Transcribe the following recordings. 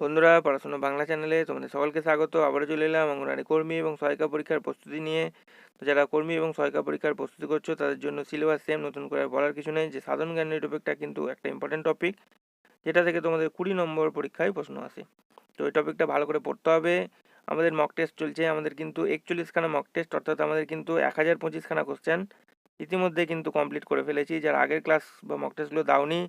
বন্ধুরা, পড়াশোনা বাংলা চ্যানেলে তোমাদের সকলকে স্বাগত। আবারও চলে এলাম অঙ্গনারী কর্মী এবং সহায়িকা পরীক্ষার প্রস্তুতি নিয়ে। তো যারা কর্মী এবং সহায়িকা পরীক্ষার প্রস্তুতি করছ, তাদের জন্য সিলেবাস সেম নতুন করে বলার কিছু নেই। যে সাধারণ জ্ঞানের টপিকটা কিন্তু একটা ইম্পর্টেন্ট টপিক যেটা থেকে তোমাদের কুড়ি নম্বর পরীক্ষায় প্রশ্ন আসে। তো এই টপিকটা ভালো করে পড়তে হবে। আমাদের মক টেস্ট চলছে, আমাদের কিন্তু একচল্লিশখানা মক টেস্ট অর্থাৎ আমাদের কিন্তু এক হাজার পঁচিশখানা কোশ্চেন ইতিমধ্যে কিন্তু কমপ্লিট করে ফেলেছি। যারা আগের ক্লাস বা মক টেস্টগুলো দাওনি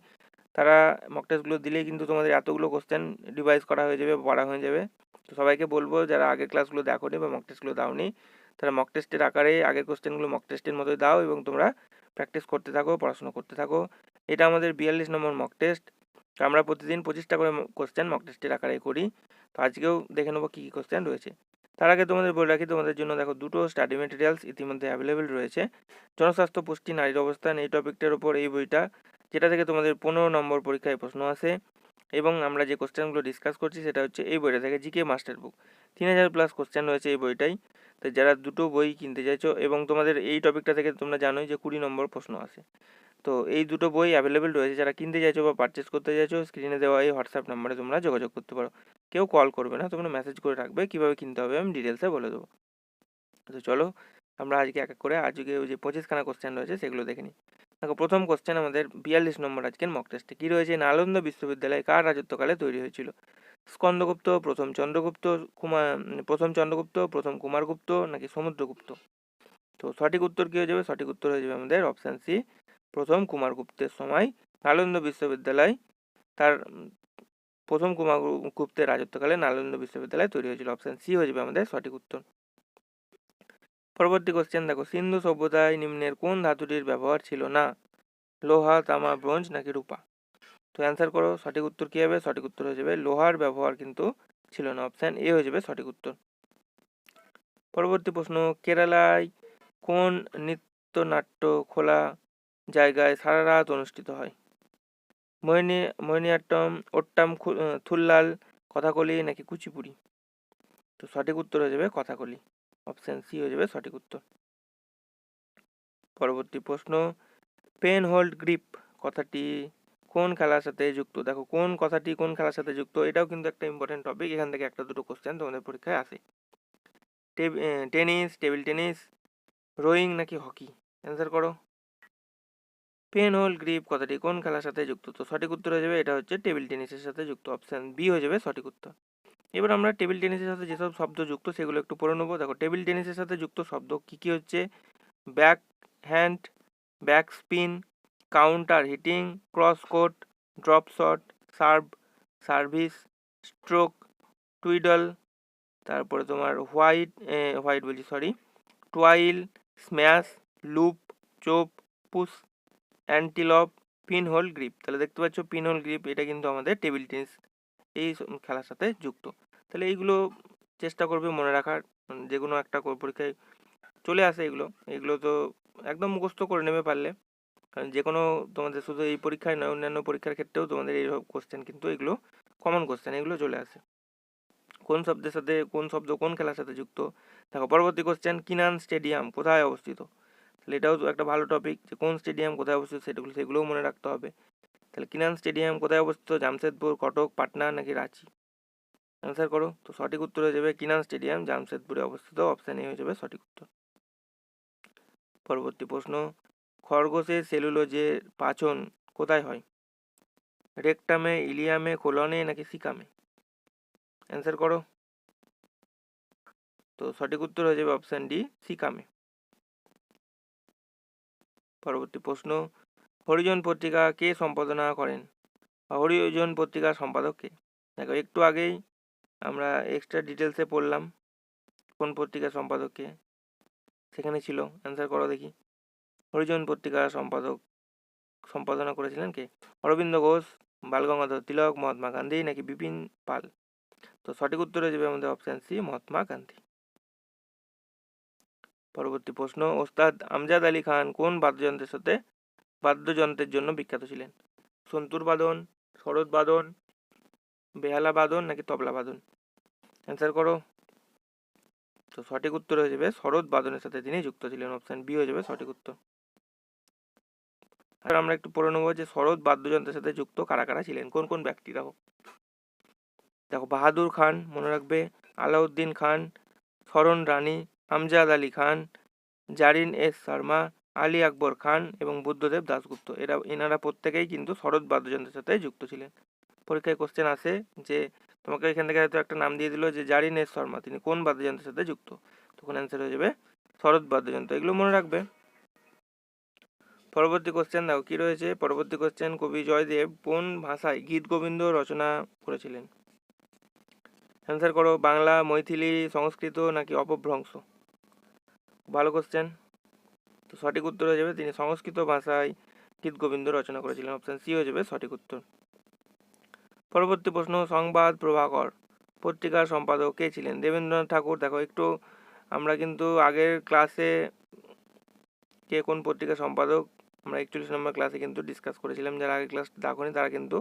তারা মক টেস্টগুলো দিলেই কিন্তু তোমাদের এতগুলো কোশ্চেন রিভাইজ করা হয়ে যাবে, পড়া হয়ে যাবে। তো সবাইকে বলব, যারা আগের ক্লাসগুলো দেখোনি বা মক টেস্টগুলো দাও দাওনি, তারা মক টেস্টের আকারে আগের কোশ্চেনগুলো মক টেস্টের মতোই দাও এবং তোমরা প্র্যাকটিস করতে থাকো, পড়াশোনা করতে থাকো। এটা আমাদের বিয়াল্লিশ নম্বর মক টেস্ট আমরা প্রতিদিন পঁচিশটা করে কোশ্চেন মক টেস্টের আকারে করি। তো আজকেও দেখে নেব কী কী কোশ্চেন রয়েছে। তার আগে তোমাদের বলে রাখি, তোমাদের জন্য দেখো দুটো স্টাডি মেটেরিয়ালস ইতিমধ্যে অ্যাভেলেবেল রয়েছে। জনস্বাস্থ্য পুষ্টি, নারীর অবস্থান, এই টপিকটার উপর এই বইটা। যেটা থেকে তোমাদের পনেরো নম্বর পরীক্ষায় প্রশ্ন আসে এবং আমরা যে কোশ্চেনগুলো ডিসকাস করছি সেটা হচ্ছে এই বইটা থেকে জিকে মাস্টার বুক। তিন হাজার প্লাস কোশ্চেন রয়েছে এই বইটাই। তো যারা দুটো বই কিনতে চাইছো এবং তোমাদের এই টপিকটা থেকে তোমরা জানোই যে কুড়ি নম্বর প্রশ্ন আসে। তো এই দুটো বই অ্যাভেলেবেল রয়েছে। যারা কিনতে চাইছো বা পারচেস করতে চাইছো স্ক্রিনে দেওয়া এই হোয়াটসঅ্যাপ নাম্বারে তোমরা যোগাযোগ করতে পারো। কেউ কল করবে না, তোমরা মেসেজ করে রাখবে, কীভাবে কিনতে হবে আমি ডিটেলসে বলে দেবো। তো চলো, আমরা আজকে এক এক করে আজকে ওই যে পঁচিশখানা কোশ্চেন রয়েছে সেগুলো দেখে নিই। দেখো, প্রথম কোশ্চেন আমাদের বিয়াল্লিশ নম্বর আজকের মক টেস্টে কী রয়েছে? নালন্দা বিশ্ববিদ্যালয় কার রাজত্বকালে তৈরি হয়েছিল? স্কন্দগুপ্ত, প্রথম চন্দ্রগুপ্ত কুমার প্রথম চন্দ্রগুপ্ত, প্রথম কুমারগুপ্ত নাকি সমুদ্রগুপ্ত? তো সঠিক উত্তর কী হয়ে যাবে? সঠিক উত্তর হয়ে যাবে আমাদের অপশান সি প্রথম কুমারগুপ্তের সময়। নালন্দা বিশ্ববিদ্যালয় তার, প্রথম কুমারগুপ্তের রাজত্বকালে নালন্দা বিশ্ববিদ্যালয় তৈরি হয়েছিল। অপশান সি হয়ে যাবে আমাদের সঠিক উত্তর। পরবর্তী কোশ্চেন দেখো, সিন্ধু সভ্যতায় নিম্নের কোন ধাতুটির ব্যবহার ছিল না? লোহা, তামা, ব্রোঞ্জ নাকি রূপা? তো অ্যান্সার করো, সঠিক উত্তর কী হবে? সঠিক উত্তর হয়ে যাবে, লোহার ব্যবহার কিন্তু ছিল না। অপশান এ হয়ে যাবে সঠিক উত্তর। পরবর্তী প্রশ্ন, কেরালায় কোন নৃত্যনাট্য খোলা জায়গায় সারা রাত অনুষ্ঠিত হয়? মোহিনী মোহিনীআট্টম ওট্টাম থুল্লাল, কথাকলি নাকি কুচিপুড়ি? তো সঠিক উত্তর হয়ে যাবে কথাকলি। অপশান সি হয়ে যাবে সঠিক উত্তর। পরবর্তী প্রশ্ন পেন হোল্ড গ্রিপ কথাটি কোন খেলার সাথে যুক্ত? দেখো, কোন কথাটি কোন খেলার সাথে যুক্ত? এটাও কিন্তু একটা ইম্পর্টেন্ট টপিক এখান থেকে একটা দুটো কোশ্চেন তোমাদের পরীক্ষায় আসে। টেনিস, টেবিল টেনিস রোয়িং নাকি হকি অ্যান্সার করো। পেন হোল গ্রিপ কথাটি কোন খেলার সাথে যুক্ত? তো সঠিক উত্তর হয়ে যাবে, এটা হচ্ছে টেবিল টেনিসের সাথে যুক্ত। অপশান বি হয়ে যাবে সঠিক উত্তর। এবার আমরা টেবিল টেনিসের সাথে যেসব শব্দ যুক্ত সেগুলো একটু পড়ে নেব। দেখো, টেবিল টেনিসের সাথে যুক্ত শব্দ কী কী হচ্ছে? Back hand, back spin, counter hitting, cross court drop shot, serve, service, stroke, twiddle, তারপরে তোমার হোয়াইট হোয়াইট বলছি, sorry, twiddle, smash, loop, chop, push, antiloop, penhold grip. তাহলে দেখতে পাচ্ছ পিনহোল গ্রিপ, এটা কিন্তু আমাদের টেবিল টেনিস এই খেলার সাথে যুক্ত। তাহলে এইগুলো চেষ্টা করবে মনে রাখার যে কোনো একটা পরীক্ষায় চলে আসে এগুলো। এগুলো তো একদম মুখস্থ করে নেবে পারলে। কারণ যে কোনো তোমাদের শুধু এই পরীক্ষায় নয়, অন্যান্য পরীক্ষার ক্ষেত্রেও তোমাদের এই কোশ্চেন কিন্তু এগুলো কমন কোশ্চেন এগুলো চলে আসে। কোন শব্দের সাথে, কোন শব্দ কোন খেলার সাথে যুক্ত? দেখো, পরবর্তী কোশ্চেন কিনান স্টেডিয়াম কোথায় অবস্থিত? তাহলে এটাও একটা ভালো টপিক যে কোন স্টেডিয়াম কোথায় অবস্থিত সেগুলো সেগুলোও মনে রাখতে হবে। তাহলে কিনান স্টেডিয়াম কোথায় অবস্থিত? জামশেদপুর, কটক, পাটনা নাকি রাঁচি? অ্যান্সার করো। তো সঠিক উত্তর হয়ে যাবে কিনান স্টেডিয়াম, জামশেদপুরে অবস্থিত। অপশান এ হয়ে যাবে সঠিক উত্তর। পরবর্তী প্রশ্ন। খরগোশের সেলুলোজের পাচন কোথায় হয়? রেকটামে, ইলিয়ামে, কোলনে নাকি সিকামে? অ্যান্সার করো। তো সঠিক উত্তর হয়ে যাবে অপশান ডি সিকামে। পরবর্তী প্রশ্ন। হরিজন পত্রিকা কে সম্পাদনা করেন? হরিজন পত্রিকার সম্পাদক কে? দেখো, একটু আগেই আমরা এক্সট্রা ডিটেলসে পড়লাম কোন পত্রিকার সম্পাদক কে। সেখানে ছিল অ্যান্সার করো দেখি। হরিজন পত্রিকার সম্পাদক, সম্পাদনা করেছিলেন কে? অরবিন্দ ঘোষ, বালগঙ্গাধর তিলক, মহাত্মা গান্ধী নাকি বিপিন পাল? তো সঠিক উত্তর যাবে আমাদের অপশান সি মহাত্মা গান্ধী। পরবর্তী প্রশ্ন, ওস্তাদ আমজাদ আলী খান কোন বাদ্যযন্ত্রের সাথে বাদ্যযন্ত্রের জন্য বিখ্যাত ছিলেন। সন্তুর বাদন, শরৎ বাদন, বেহালা বাদন নাকি তবলা বাদন? অ্যান্সার করো। তো সঠিক উত্তর হয়ে যাবে শরৎ বাদনের সাথে তিনি যুক্ত ছিলেন। অপশান বি হয়ে যাবে সঠিক উত্তর। আর আমরা একটু পড়ে নেব যে শরৎ বাদ্যযন্ত্রের সাথে যুক্ত কারা কারা ছিলেন? কোন কোন ব্যক্তি হোক। দেখো, বাহাদুর খান মনে রাখবে, আলাউদ্দিন খান শরণ রানী আমজাদ আলী খান, জারিন এস শর্মা আলী আকবর খান এবং বুদ্ধদেব দাশগুপ্ত। এরা, এনারা প্রত্যেকেই কিন্তু শরৎ বাদ্যযন্ত্রের সাথে যুক্ত ছিলেন। পরীক্ষায় কোশ্চেন আসে যে, তোমাকে এখান থেকে হয়তো একটা নাম দিয়ে দিল যে জারিন এস শর্মা। তিনি কোন বাদ্যযন্ত্রের সাথে যুক্ত? তখন অ্যান্সার হয়ে যাবে, শরৎ বাদ্যযন্ত্র। এগুলো মনে রাখবে। পরবর্তী কোশ্চেন দেখো, কি রয়েছে? পরবর্তী কোশ্চেন কবি জয়দেব কোন ভাষায় গীত গোবিন্দ রচনা করেছিলেন? অ্যান্সার করো, বাংলা, মৈথিলি, সংস্কৃত নাকি অপভ্রংশ? ভালো কোশ্চেন তো সঠিক উত্তর হয়ে যাবে তিনি সংস্কৃত ভাষায় গীত গোবিন্দ রচনা করেছিলেন। অপশান সি হয়ে যাবে সঠিক উত্তর। পরবর্তী প্রশ্ন, সংবাদ প্রভাকর, পত্রিকার সম্পাদক কে ছিলেন? দেবেন্দ্রনাথ ঠাকুর, দেখো একটু আমরা কিন্তু আগের ক্লাসে কে কোন পত্রিকার সম্পাদক, আমরা একচল্লিশ নম্বর ক্লাসে কিন্তু ডিসকাস করেছিলাম। যারা আগের ক্লাস দেখোনি তারা কিন্তু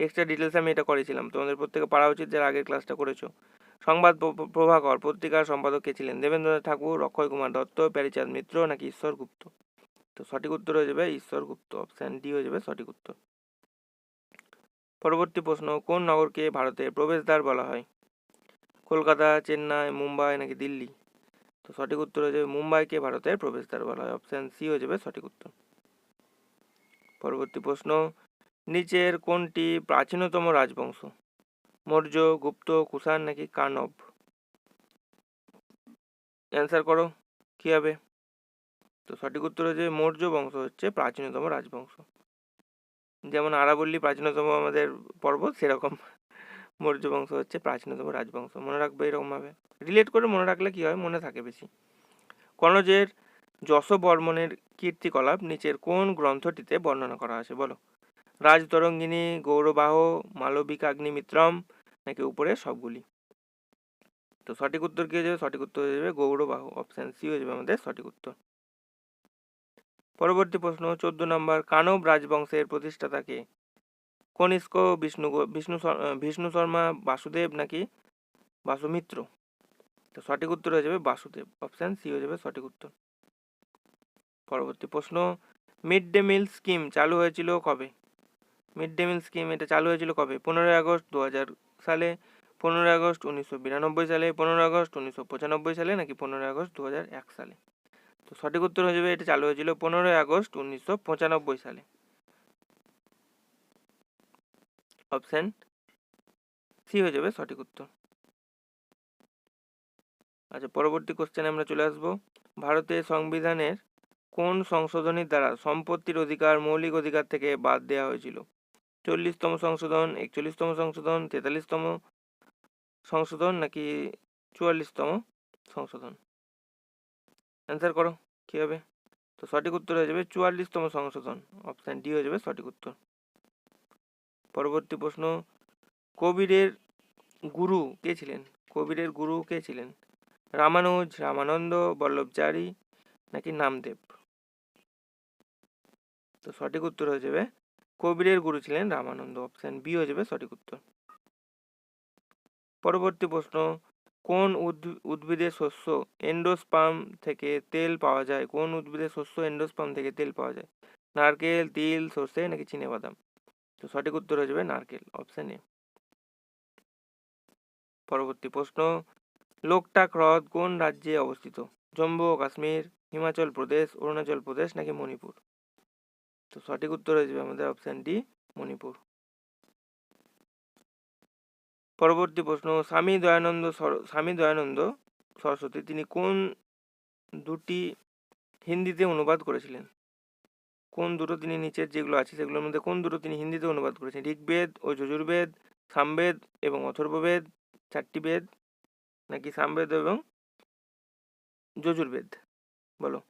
এক্সট্রা ডিটেলস আমি এটা করেছিলাম। তোমাদের প্রত্যেকে পারা উচিত যারা আগের ক্লাসটা করেছ। সংবাদ প্র- প্রভাকর পত্রিকার সম্পাদক কে ছিলেন? দেবেন্দ্রনাথ ঠাকুর, অক্ষয় কুমার দত্ত, প্যারিচাঁদ মিত্র নাকি ঈশ্বর গুপ্ত? তো সঠিক উত্তর হয়ে যাবে ঈশ্বর গুপ্ত। অপশান ডি হয়ে যাবে সঠিক উত্তর। পরবর্তী প্রশ্ন, কোন নগরকে ভারতের প্রবেশদ্বার বলা হয়? কলকাতা, চেন্নাই, মুম্বাই নাকি দিল্লি? তো সঠিক উত্তর হয়ে যাবে মুম্বাইকে ভারতের প্রবেশদ্বার বলা হয়। অপশান সি হয়ে যাবে সঠিক উত্তর। পরবর্তী প্রশ্ন, নিচের কোনটি প্রাচীনতম রাজবংশ? মৌর্য, গুপ্ত, কুষাণ নাকি কানব? অ্যান্সার করো, কী হবে? তো সঠিক উত্তর হচ্ছে মৌর্য বংশ হচ্ছে প্রাচীনতম রাজবংশ। যেমন আরাবল্লী প্রাচীনতম আমাদের পর্বত, সেরকম মৌর্য বংশ হচ্ছে প্রাচীনতম রাজবংশ। মনে রাখবে এরকমভাবে। রিলেট করে মনে রাখলে কি হয়? মনে থাকে বেশি। কনজের যশ বর্মনের কীর্তিকলাপ নিচের কোন গ্রন্থটিতে বর্ণনা করা আছে? বলো। রাজতরঙ্গিনী, গৌরবাহ, মালবিকাগ্নিমিত্রম নাকি উপরে সবগুলি। তো সঠিক উত্তর কি হয়ে যাবে? সঠিক উত্তর হয়ে যাবে গৌরবাহ। অপশান সি হয়ে যাবে আমাদের সঠিক উত্তর। পরবর্তী প্রশ্ন, চোদ্দ নম্বর, কানব রাজবংশের প্রতিষ্ঠাতাকে কনিষ্ক, বিষ্ণু বিষ্ণু বিষ্ণু শর্মা, বাসুদেব নাকি বাসুমিত্র? তো সঠিক উত্তর হয়ে যাবে বাসুদেব। অপশান সি হয়ে যাবে সঠিক উত্তর। পরবর্তী প্রশ্ন, মিড ডে মিল স্কিম চালু হয়েছিল কবে? মিড ডে মিল স্কিম এটা চালু হয়েছিল কবে? পনেরোই আগস্ট দু হাজার সালে পনেরোই আগস্ট উনিশশো বিরানব্বই সালে, পনেরোই আগস্ট উনিশশো পঁচানব্বই সালে নাকি পনেরোই আগস্ট দু এক সালে। তো সঠিক উত্তর হয়ে যাবে, এটা চালু হয়েছিল পনেরোই আগস্ট উনিশশো পঁচানব্বই সালে। অপশান সি হয়ে যাবে সঠিক উত্তর। আচ্ছা পরবর্তী কোশ্চেনে আমরা চলে আসব। ভারতের সংবিধানের কোন সংশোধনীর দ্বারা সম্পত্তির অধিকার, মৌলিক অধিকার থেকে বাদ দেওয়া হয়েছিল? চল্লিশতম সংশোধন, একচল্লিশতম সংশোধন, তেতাল্লিশতম সংশোধন নাকি চুয়াল্লিশতম সংশোধন? অ্যান্সার করো, কী হবে? তো সঠিক উত্তর হয়ে যাবে চুয়াল্লিশতম সংশোধন। অপশান ডি হয়ে যাবে সঠিক উত্তর। পরবর্তী প্রশ্ন, কবিরের গুরু কে ছিলেন? কবিরের গুরু কে ছিলেন? রামানুজ, রামানন্দ, বল্লভচারী নাকি নামদেব? তো সঠিক উত্তর হয়ে যাবে কবিরের গুরু ছিলেন রামানন্দ। অপশন বি হয়ে যাবে সঠিক উত্তর। পরবর্তী প্রশ্ন, কোন উদ্ভি- উদ্ভিদের শস্য এন্ডোস্পাম থেকে তেল পাওয়া যায়? কোন উদ্ভিদের শস্য এন্ডোস্পাম থেকে তেল পাওয়া যায়? নারকেল, তিল, সর্ষে নাকি চিনেবাদাম তো সঠিক উত্তর হয়ে যাবে নারকেল। অপশান এ পরবর্তী প্রশ্ন লোকটাক হ্রদ কোন রাজ্যে অবস্থিত? জম্মু ও কাশ্মীর, হিমাচল প্রদেশ, অরুণাচল প্রদেশ নাকি মণিপুর? তো সঠিক উত্তর হয়ে যাবে আমাদের অপশান ডি মণিপুর। পরবর্তী প্রশ্ন, স্বামী দয়ানন্দ স্বামী দয়ানন্দ সরস্বতী, তিনি কোন দুটি হিন্দিতে অনুবাদ করেছিলেন? কোন দুটো তিনি নিচের যেগুলো আছে সেগুলোর মধ্যে কোন দুটো তিনি হিন্দিতে অনুবাদ করেছেন ঋগ্বেদ ও যজুর্বেদ, সামবেদ এবং অথর্ববেদ, চারটি বেদ, নাকি সামবেদ এবং যজুর্বেদ? বলো।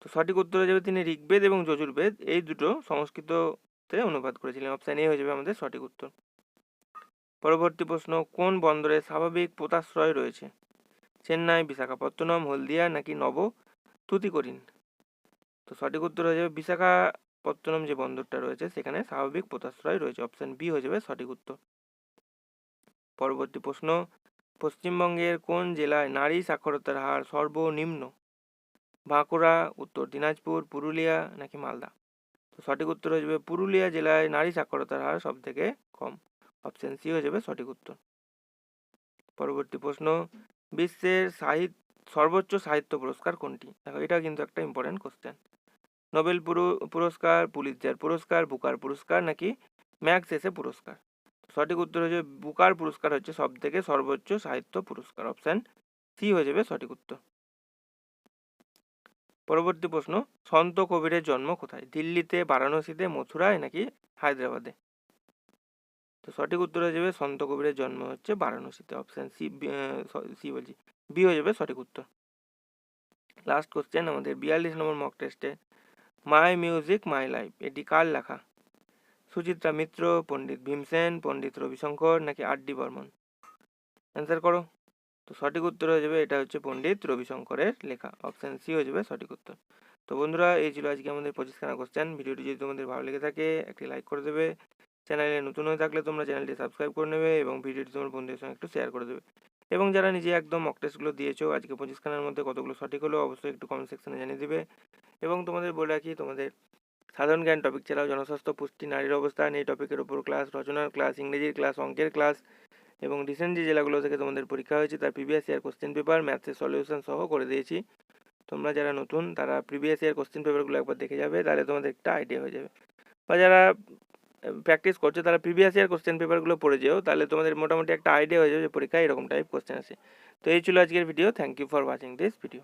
তো সঠিক উত্তর যাবে তিনি ঋগ্বেদ এবং যজুর্বেদ। এই দুটো সংস্কৃততে অনুবাদ করেছিলেন। অপশান এ হয়ে যাবে আমাদের সঠিক উত্তর। পরবর্তী প্রশ্ন, কোন বন্দরে স্বাভাবিক পোতাশ্রয় রয়েছে? চেন্নাই, বিশাখাপত্তনম, হলদিয়া নাকি নব তুতিকোরিন? তো সঠিক উত্তর হয়ে যাবে বিশাখাপত্তনম যে বন্দরটা রয়েছে, সেখানে স্বাভাবিক পোতাশ্রয় রয়েছে। অপশান বি হয়ে যাবে সঠিক উত্তর। পরবর্তী প্রশ্ন, পশ্চিমবঙ্গের কোন জেলায় নারী সাক্ষরতার হার সর্বনিম্ন? বাঁকুড়া, উত্তর দিনাজপুর, পুরুলিয়া নাকি মালদা? তো সঠিক উত্তর হয়ে যাবে পুরুলিয়া জেলায় নারী সাক্ষরতার হার সব থেকে কম। অপশান সি হয়ে যাবে সঠিক উত্তর। পরবর্তী প্রশ্ন, বিশ্বের সাহিত্য সর্বোচ্চ সাহিত্য পুরস্কার কোনটি? দেখো, এটা কিন্তু একটা ইম্পর্টেন্ট কোশ্চেন নোবেল পুরো- পুরস্কার, পুলিৎজার পুরস্কার, বুকার পুরস্কার নাকি ম্যাগসেসে পুরস্কার? সঠিক উত্তর হচ্ছে বুকার পুরস্কার হচ্ছে সব থেকে সর্বোচ্চ সাহিত্য পুরস্কার। অপশান সি হয়ে যাবে সঠিক উত্তর। পরবর্তী প্রশ্ন, সন্ত কবিরের জন্ম কোথায়? দিল্লিতে, বারাণসীতে, মথুরায় নাকি হায়দ্রাবাদে? তো সঠিক উত্তর হয়ে যাবে, সন্ত কবিরের জন্ম হচ্ছে বারাণসীতে। অপশান সি সি বলছি। বি হয়ে যাবে সঠিক উত্তর। লাস্ট কোশ্চেন আমাদের বিয়াল্লিশ নম্বর মক টেস্টে মাই মিউজিক মাই লাইফ এটি কার লেখা? সুচিত্রা মিত্র, পণ্ডিত ভীমসেন, পণ্ডিত রবিশঙ্কর নাকি আর ডি বর্মন? অ্যান্সার করো। তো সঠিক উত্তর হয়ে যাবে, এটা হচ্ছে পণ্ডিত রবিশঙ্করের লেখা। অপশান সি হয়ে যাবে সঠিক উত্তর। তো বন্ধুরা, এই ছিল আজকে আমাদের পঁচিশখানা কোশ্চেন ভিডিওটি যদি তোমাদের ভালো লেগে থাকে, একটি লাইক করে দেবে। চ্যানেলে নতুন হয়ে থাকলে তোমরা চ্যানেলটি সাবস্ক্রাইব করে নেবে এবং ভিডিওটি তোমার বন্ধুদের সঙ্গে একটু শেয়ার করে দেবে। এবং যারা নিজে একদম মক টেস্টগুলো দিয়েছ, আজকে পঁচিশখানার মধ্যে কতগুলো সঠিক হলো, অবশ্যই একটু কমেন্ট সেকশনে জানিয়ে দেবে। এবং তোমাদের বলে রাখি, তোমাদের সাধারণ জ্ঞান টপিক ছাড়াও জনস্বাস্থ্য, পুষ্টি, নারীর অবস্থান এই টপিকের উপর ক্লাস রচনার ক্লাস ইংরেজির ক্লাস অঙ্কের ক্লাস এবং রিসেন্ট যে জেলাগুলো থেকে তোমাদের পরীক্ষা হয়েছে, তার প্রিভিয়াস ইয়ার কোশ্চেন পেপার ম্যাথসের সলিউশন সহ করে দিয়েছি। তোমরা যারা নতুন, তারা প্রিভিয়াস ইয়ার কোশ্চেন পেপারগুলো একবার দেখে যাবে, তাহলে তোমাদের একটা আইডিয়া হয়ে যাবে। বা যারা প্র্যাকটিস করছ, তারা প্রিভিয়াস ইয়ার কোশ্চেন পেপারগুলো পড়ে যেও, তাহলে তোমাদের মোটামুটি একটা আইডিয়া হয়ে যাবে যে পরীক্ষায় এরকম টাইপ কোশ্চেন আছে তো এই ছিল আজকের video thank you for watching this video